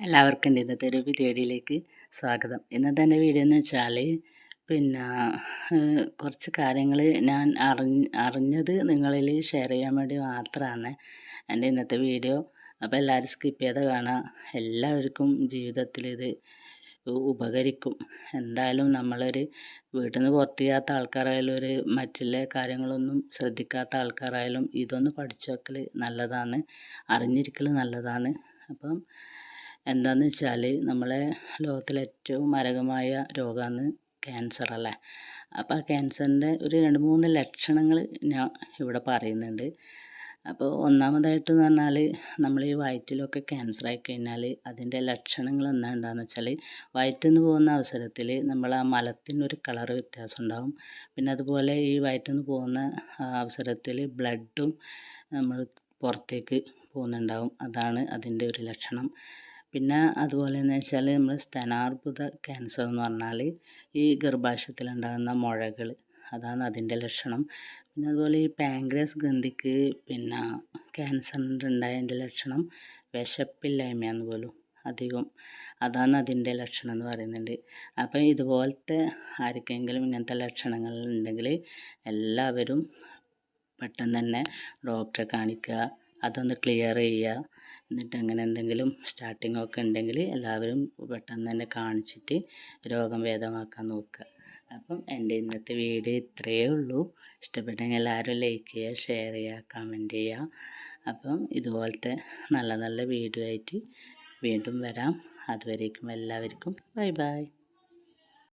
എല്ലാവർക്കും ഉണ്ട് ഇന്നത്തെ ഒരു വീഡിയോയിലേക്ക് സ്വാഗതം. ഇന്നത്തെ എന്റെ വീഡിയോ എന്ന് വെച്ചാൽ പിന്നെ കുറച്ച് കാര്യങ്ങൾ ഞാൻ അറിഞ്ഞ് അറിഞ്ഞത് നിങ്ങളിൽ ഷെയർ ചെയ്യാൻ വേണ്ടി മാത്രമാണ് എന്റെ ഇന്നത്തെ വീഡിയോ. അപ്പോൾ എല്ലാവരും സ്കിപ്പ് ചെയ്ത് കാണാം എല്ലാവർക്കും ജീവിതത്തിൽ ഇത് ഉപകരിക്കും. എന്തായാലും നമ്മളൊരു വീട്ടിൽ നിന്ന് പുറത്ത് ചെയ്യാത്ത ആൾക്കാരായാലും ഒരു മറ്റുള്ള കാര്യങ്ങളൊന്നും ശ്രദ്ധിക്കാത്ത ആൾക്കാരായാലും ഇതൊന്ന് പഠിച്ചു വെക്കൽ നല്ലതാണ്. അറിഞ്ഞിരിക്കൽ നല്ലതാണ്. അപ്പം എന്താന്ന് വെച്ചാൽ നമ്മളെ ലോകത്തിലെ ഏറ്റവും മാരകമായ രോഗമാണ് ക്യാൻസർ അല്ലേ? അപ്പോൾ ആ ക്യാൻസറിന്റെ ഒരു രണ്ട് മൂന്ന് ലക്ഷണങ്ങൾ ഞാൻ ഇവിടെ പറയുന്നുണ്ട്. അപ്പോൾ ഒന്നാമതായിട്ട് എന്ന് പറഞ്ഞാൽ നമ്മൾ ഈ വയറ്റിലൊക്കെ ക്യാൻസർ ആയി കഴിഞ്ഞാൽ അതിന്റെ ലക്ഷണങ്ങൾ എന്താ ഉണ്ടാകുന്ന വെച്ചാൽ വയറ്റിൽ നിന്ന് പോകുന്ന അവസരത്തിൽ നമ്മൾ ആ മലത്തിന്റെ ഒരു കളർ വ്യത്യാസം ഉണ്ടാകും പിന്നെ അതുപോലെ ഈ വയറ്റിൽ നിന്ന് പോകുന്ന അവസരത്തിൽ ബ്ലഡും നമ്മൾ പുറത്തേക്ക് പോകുന്നുണ്ടാവും. അതാണ് അതിന്റെ ഒരു ലക്ഷണം. പിന്നെ അതുപോലെ എന്ന് വെച്ചാൽ നമ്മൾ സ്തനാർബുദ ക്യാൻസർ എന്ന് പറഞ്ഞാൽ ഈ ഗർഭാശയത്തിലുണ്ടാകുന്ന മുഴകൾ അതാണ് അതിന്റെ ലക്ഷണം. പിന്നെ അതുപോലെ ഈ പാൻക്രിയാസ് ഗ്രന്ഥിക്ക് പിന്നെ ക്യാൻസറിന്റെ ഉണ്ടായതിന്റെ ലക്ഷണം വിശപ്പില്ലായ്മയാന്ന് പോലും അധികം അതാണ് അതിന്റെ ലക്ഷണം എന്ന് പറയുന്നുണ്ട്. അപ്പം ഇതുപോലത്തെ ആർക്കെങ്കിലും ഇങ്ങനത്തെ ലക്ഷണങ്ങൾ ഉണ്ടെങ്കിൽ എല്ലാവരും പെട്ടെന്ന് തന്നെ ഡോക്ടറെ കാണിക്കുക അതൊന്ന് ക്ലിയർ ചെയ്യുക. എന്നിട്ട് അങ്ങനെ എന്തെങ്കിലും സ്റ്റാർട്ടിംഗ് ഒക്കെ ഉണ്ടെങ്കിൽ എല്ലാവരും പെട്ടെന്ന് തന്നെ കാണിച്ചിട്ട് രോഗം ഭേദമാക്കാൻ നോക്കുക. അപ്പം എന്റെ ഇന്നത്തെ വീഡിയോ ഇത്രയേ ഉള്ളൂ. ഇഷ്ടപ്പെട്ടെങ്കിൽ എല്ലാവരും ലൈക്ക് ചെയ്യുക ഷെയർ ചെയ്യുക കമന്റ് ചെയ്യുക. അപ്പം ഇതുപോലത്തെ നല്ല നല്ല വീഡിയോ ആയിട്ട് വീണ്ടും വരാം. അതുവരേക്കും എല്ലാവർക്കും ബൈ ബൈ